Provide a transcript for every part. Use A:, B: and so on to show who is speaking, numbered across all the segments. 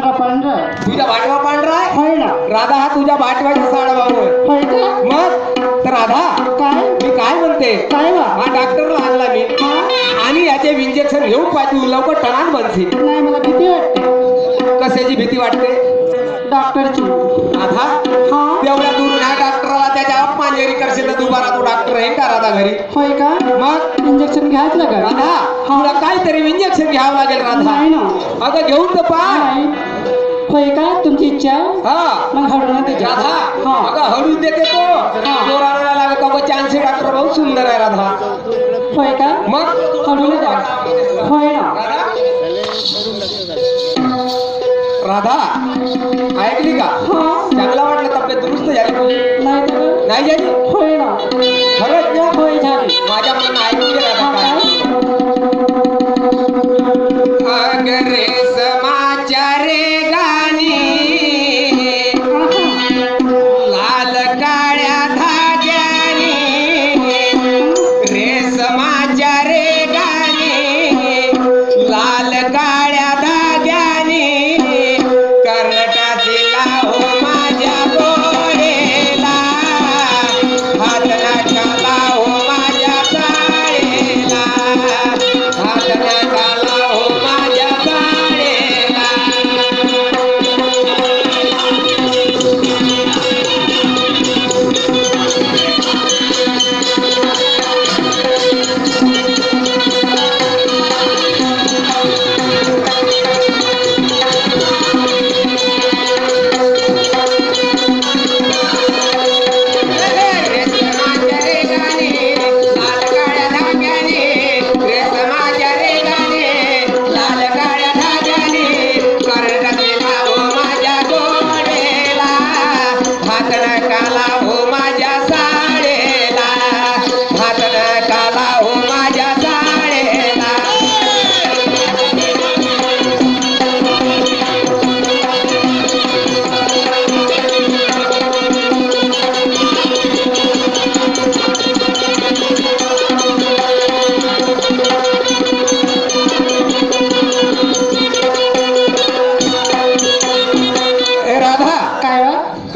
A: पांढरा पांढरा
B: तुझ्या भाटवा पांढरा आहे?
A: होय ना.
B: राधा हा तुझ्या भाऊ आहे
A: होय का?
B: मग? तर राधा
A: काय?
B: मी काय म्हणते?
A: काय वा?
B: हा डॉक्टरला आणला मी. आणि याचे इंजेक्शन घेऊन पाहिजे तू लवकर टणान बनशील.
A: नाही मला भीती वाटते.
B: कशाची भीती वाटते?
A: डॉक्टरची.
B: राधा
A: हा?
B: तेवढ्या दूर ह्या डॉक्टरला त्याच्या अपमानजरी करशील तर दुबारा तू डॉक्टर आहे का राधा घरी?
A: होय का?
B: मग?
A: इंजेक्शन घ्यायचं का?
B: राधा तुला काहीतरी इंजेक्शन घ्यावं लागेल राधा.
A: नाही ना.
B: अगं घेऊन तर पाय
A: नाही. होय का तुमची इच्छा?
B: हा.
A: मग हळू ना त्याच्या
B: राधा.
A: हा.
B: अगं हळू देते तो जोराला लागत अगं चान्सी डॉक्टर बहुत सुंदर आहे राधा.
A: होय का?
B: मग?
A: हळू ना द्या होय ना.
B: राधा? ऐकली का?
A: हा.
B: चांगला वाटलं तब्येत दुरुस्त झाली
A: नाही तर
B: नाही झाली?
A: होय ना.
B: खरंच? ना
A: होय झाली.
B: माझ्या मनानं ऐकून घे राधा. काय? समाचारे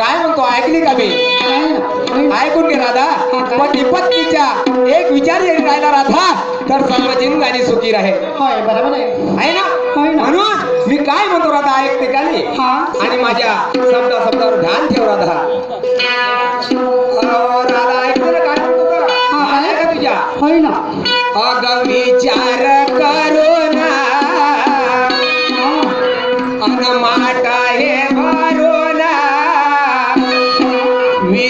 A: काय
B: म्हणतो? ऐकली का मी. ऐकून घे राधा. पती पत्नीच्या एक विचार जरी राहिला राधा तर सर्व जिंदगानी सुखी राहे
A: होय बरोबर आहे.
B: ना. म्हणून मी काय म्हणतो राधा ऐकते का नाही?
A: हा.
B: आणि माझ्या शब्दा शब्दावर ध्यान ठेव राधा. राधा ऐकते ना काय म्हणतो का?
A: हा,
B: ध्यान आहे का तुझ्या?
A: होय ना.
B: अग विचार करू ना.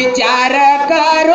A: विचार
B: कर